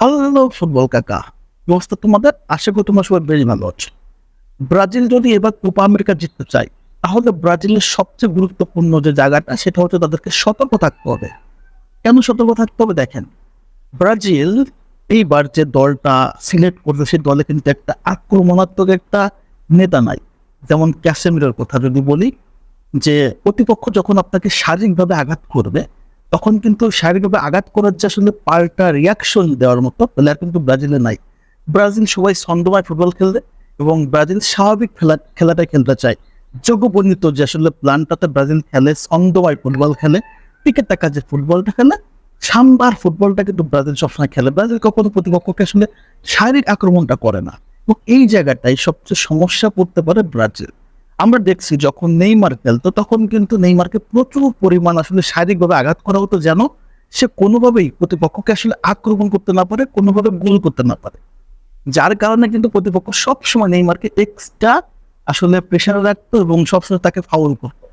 Hello football কাকা ব্যবস্থা তোমাদের? আশা করি তোমার সবাই বেশ ভালো আছে। ব্রাজিল যদি এবার কোপা আমেরিকা জিততে চায়, তাহলে ব্রাজিলের সবচেয়ে গুরুত্বপূর্ণ যে জায়গাটা, সেটা হচ্ছে তাদেরকে সতর্ক থাকতে হবে। কেন সতর্ক থাকতে হবে দেখেন? ব্রাজিল এইবার যে দলটা সিলেক্ট করছে সেই দলে কিন্তু একটা আক্রমণাত্মক একটা নেতা নাই। যেমন ক্যাসেমিরের কথা যদি বলি, যে প্রতিপক্ষ যখন আপনাকে শারীরিকভাবে আঘাত করবে তখন কিন্তু শারীরিকভাবে আঘাত করার যে আসলে পাল্টা রিয়াকশন দেওয়ার মতো প্লেয়ার কিন্তু ব্রাজিলে নাই। ব্রাজিল সবাই ছন্দময় ফুটবল খেলবে এবং ব্রাজিল স্বাভাবিক খেলা, খেলাটাই খেলতে চায়। যোগ্যবর্ণিত যে আসলে প্ল্যানটাতে ব্রাজিল খেলে, ছন্দময় ফুটবল খেলে, টিকে টাকা যে ফুটবলটা খেলে, সাম্বার ফুটবলটা কিন্তু ব্রাজিল সবসময় খেলে। ব্রাজিল কখনো প্রতিপক্ষকে আসলে শারীরিক আক্রমণটা করে না। এবং এই জায়গাটাই সবচেয়ে সমস্যা পড়তে পারে ব্রাজিল। আমরা দেখছি যখন নেইমার খেলতো, তখন কিন্তু নেইমারকে প্রচুর পরিমাণ আসলে শারীরিকভাবে আঘাত করা হতো যেন সে কোনোভাবেই প্রতিপক্ষকে আসলে আক্রমণ করতে না পারে, কোনোভাবে গোল করতে না পারে। যার কারণে কিন্তু প্রতিপক্ষ সবসময় নেইমারকে এক্সট্রা আসলে প্রেশারে রাখতো এবং সবসময় তাকে ফাউল করতো।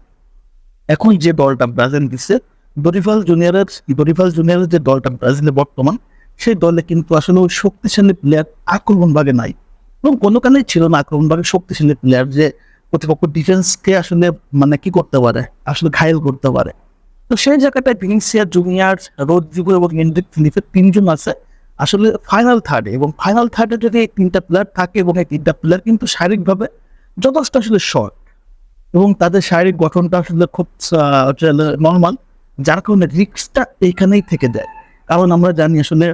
এখন যে দলটা ব্রাজিল দিচ্ছে দরিফাল জুনিয়রের দরিফাল জুনিয়রের যে দলটা ব্রাজিলে বর্তমান, সেই দলে কিন্তু আসলে ওই শক্তিশালী প্লেয়ার আক্রমণ ভাগে নাই। এবং কোনো কারণেই ছিল না আক্রমণ ভাগে শক্তিশালী প্লেয়ার যে প্রতিপক্ষ ডিফেন্সকে আসলে মানে কি করতে পারে? আসলে ঘায়ল করতে পারে। তো সেই জায়গাটায় ভিনিসিয়া জুনিয়র রোদ্রিগো এবং এন্ড্রিক ফিলিপের তিনজন আছে। আসলে ফাইনাল থার্ডে এবং ফাইনাল থার্ডে যদি এই তিনটা প্লেয়ার থাকে এবং এই তিনটা প্লেয়ার কিন্তু শারীরিকভাবে যথেষ্ট আসলে শর্ট এবং তাদের শারীরিক গঠনটা আসলে খুব নর্মাল যার কারণে রিক্সটা এইখানেই থেকে যায়। কারণ আমরা জানি আসলে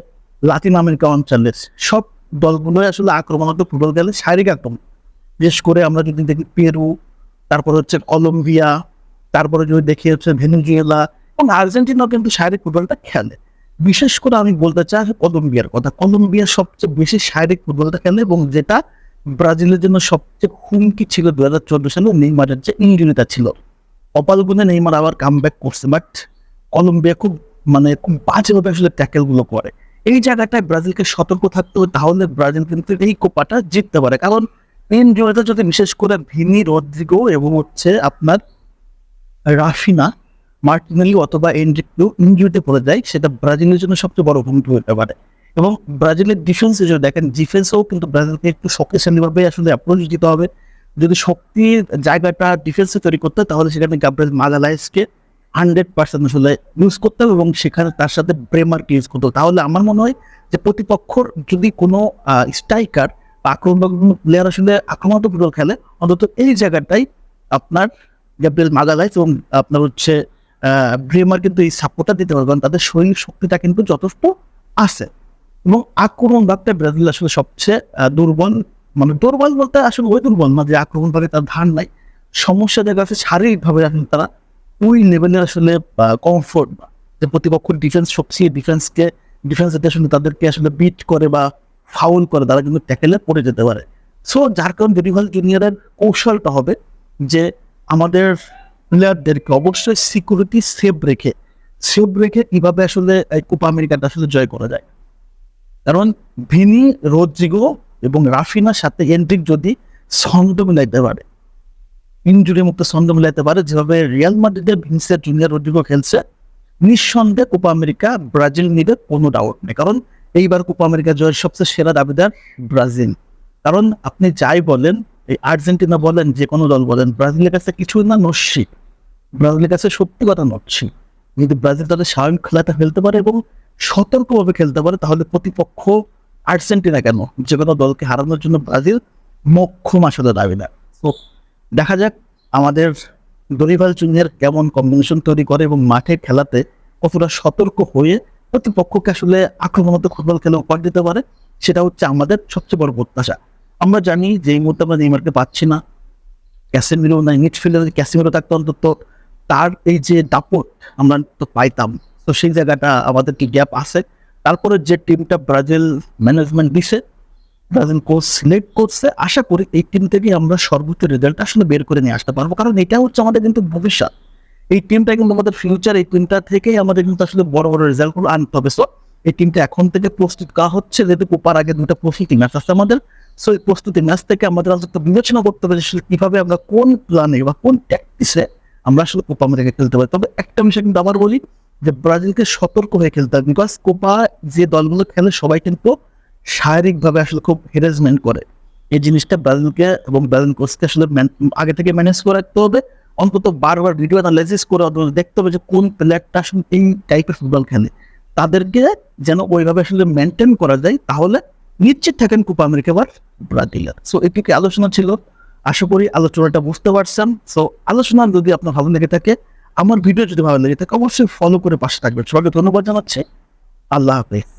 লাতিন আমেরিকা অঞ্চলের সব দলগুলোই আসলে আক্রমণাত্মক ফুটবল খেলে শারীরিক আক্রমণ। বিশেষ করে আমরা যদি দেখি পেরু, তারপর হচ্ছে কলম্বিয়া, তারপরে যদি দেখি হচ্ছে ভেনেজুয়েলা এবং আর্জেন্টিনাও কিন্তু শারীরিক ফুটবলটা খেলে। বিশেষ করে আমি বলতে চাই কলম্বিয়ার কথা। কলম্বিয়া সবচেয়ে বেশি শারীরিক ফুটবলটা খেলে এবং যেটা ব্রাজিলের জন্য সবচেয়ে হুমকি ছিল দু হাজার চোদ্দ সালে নেইমারের যে ইঞ্জুরিটা ছিল। অপাল গুনে নেইমার আবার কাম ব্যাক করছে বাট কলম্বিয়া খুব মানে খুব বাজেভাবে আসলে ট্যাকেলগুলো করে। এই জায়গাটায় ব্রাজিলকে সতর্ক থাকতে হবে, তাহলে ব্রাজিল কিন্তু এই কোপাটা জিততে পারে। কারণ ইনজুরিতে যদি বিশেষ করে ভিনি, রদ্রিগো এবং হচ্ছে আপনার রাফিনা, মার্টিনেলি অথবা এন্ড্রিকু ইনজুরিতে পড়ে যায়, সেটা ব্রাজিলের জন্য সবচেয়ে বড় ভূমিকা হতে পারে। এবং ব্রাজিলের ডিফেন্সে যদি দেখেন ডিফেন্সেও কিন্তু ব্রাজিলকে একটু শক্তিশালীভাবে আসলে অ্যাপ্রোচ দিতে হবে। যদি শক্তির জায়গাটা ডিফেন্সে তৈরি করতে তাহলে সেখানে গাব্রেল মাগালাইসকে হান্ড্রেড পার্সেন্ট আসলে ইউজ করতে হবে এবং সেখানে তার সাথে ব্রেমারকে ইউজ করতে হবে। তাহলে আমার মনে হয় যে প্রতিপক্ষর যদি কোনো স্ট্রাইকার আক্রমণ প্লেয়ার আসলে আক্রমণাত্মক ফুটবল খেলে, অন্তত এই জায়গাটাই আপনার গ্যাব্রিয়েল মাগালাইস এবং আপনার হচ্ছে ব্রেমার কিন্তু এই সাপোর্টটা দিতে পারবে কারণ তাদের শরীর শক্তিটা কিন্তু যথেষ্ট আছে। এবং আক্রমণ ভাগটা ব্রাজিল আসলে সবচেয়ে দুর্বল মানে দুর্বল বলতে আসলে ওই দুর্বল না যে আক্রমণ ভাগে তার ধার নাই। সমস্যা দেখা আছে শারীরিকভাবে আসলে তারা ওই লেভেলে আসলে কমফোর্ট না যে প্রতিপক্ষ ডিফেন্স সবচেয়ে ডিফেন্সকে ডিফেন্স আসলে তাদেরকে আসলে বিট করে বা ফাউল করে, তারা কিন্তু ট্যাকেলে পড়ে যেতে পারে। সো যার কারণে ডেরিভাল জুনিয়রের কৌশলটা হবে যে, আমাদের প্লেয়ারদেরকে অবশ্যই সিকিউরিটি সেভ রেখে সেভ রেখে কীভাবে আসলে কোপা আমেরিকাটা আসলে জয় করা যায়। কারণ, ভিনি রোদ্রিগো এবং রাফিনার সাথে এন্ট্রিক যদি ছন্দ মিলাইতে পারে ইঞ্জুরি মুক্ত ছন্দ মিলাইতে পারে, যেভাবে রিয়াল মাদ্রিদের ভিনসিয়া জুনিয়র রোদ্রিগো খেলছে, নিঃসন্দেহে কোপা আমেরিকা ব্রাজিল নিবে কোনো ডাউট নেই। কারণ এইবার কোপা আমেরিকা জয়ের সবচেয়ে সেরা দাবিদার ব্রাজিল। কারণ আপনি যাই বলেন, এই আর্জেন্টিনা বলেন, যে কোনো দল বলেন, ব্রাজিলের কাছে কিছু না নস্যি ব্রাজিলের কাছে সত্যি কথা নচ্ছি যদি ব্রাজিল তাদের স্বাভাবিক খেলাটা খেলতে পারে এবং সতর্কভাবে খেলতে পারে, তাহলে প্রতিপক্ষ আর্জেন্টিনা কেন? যে কোনো দলকে হারানোর জন্য ব্রাজিল মক্ষম আসলে দাবি না তো দেখা যাক আমাদের দরিভাল জুনিয়র কেমন কম্বিনেশন তৈরি করে এবং মাঠে খেলাতে কতটা সতর্ক হয়ে প্রতিপক্ষকে আসলে আক্রমণাত্মক ফুটবল খেলে উপহার দিতে পারে, সেটা হচ্ছে আমাদের সবচেয়ে বড় প্রত্যাশা। আমরা জানি যে এই মুহূর্তে আমরা নেইমারকে পাচ্ছি না। ক্যাসেমিরো নাই, মিডফিল্ডারে ক্যাসেমিরো থাকতো অন্তত। তার এই যে দাপট আমরা তো পাইতাম, তো সেই জায়গাটা আমাদের কি গ্যাপ আছে? তারপরে যে টিমটা ব্রাজিল ম্যানেজমেন্ট দিছে, ব্রাজিল কোচ সিলেক্ট করছে, আশা করি এই টিম থেকে আমরা সর্বোচ্চ রেজাল্ট আসলে বের করে নিয়ে আসতে পারব। কারণ এটা হচ্ছে আমাদের কিন্তু ভবিষ্যৎ। এই টিমটা কিন্তু আমাদের ফিউচার এই টিমটা থেকেই আমাদের কিন্তু আসলে বড় বড় রেজাল্টগুলো আনতে হবে। সো এই টিমটা এখন থেকে প্রস্তুত করা হচ্ছে, যেহেতু কোপার আগে দুটো প্রস্তুতি ম্যাচ আছে আমাদের। সো এই প্রস্তুতি ম্যাচ থেকে আমাদের অন্তত বিবেচনা করতে হবে আসলে কীভাবে আমরা কোন প্ল্যানে বা কোন ট্যাকটিসে আমরা আসলে কোপা আমেরিকা খেলতে পারি। তবে একটা বিষয় কিন্তু আবার বলি যে ব্রাজিলকে সতর্ক হয়ে খেলতে হবে বিকজ কোপা যে দলগুলো খেলে সবাই কিন্তু শারীরিকভাবে আসলে খুব হেরাসমেন্ট করে। এই জিনিসটা ব্রাজিলকে এবং ব্রাজিল কোচকে আসলে আগে থেকে ম্যানেজ করে রাখতে হবে। অন্তত বারবার ভিডিও অ্যানালাইসিস করে দেখতে হবে যে কোন প্লেয়ারটা আসলে এই টাইপের ফুটবল খেলে। তাদেরকে যেন ওইভাবে আসলে মেনটেন করা যায়, তাহলে নিশ্চিত থাকেন কোপা আমেরিকা বা ব্রাজিলের। সো এটুকু আলোচনা ছিল? আশা করি আলোচনাটা বুঝতে পারছেন। সো আলোচনা যদি আপনার ভালো লেগে থাকে, আমার ভিডিও যদি ভালো লেগে থাকে, অবশ্যই ফলো করে পাশে থাকবেন। সবাইকে ধন্যবাদ জানাচ্ছি। আল্লাহ হাফেজ।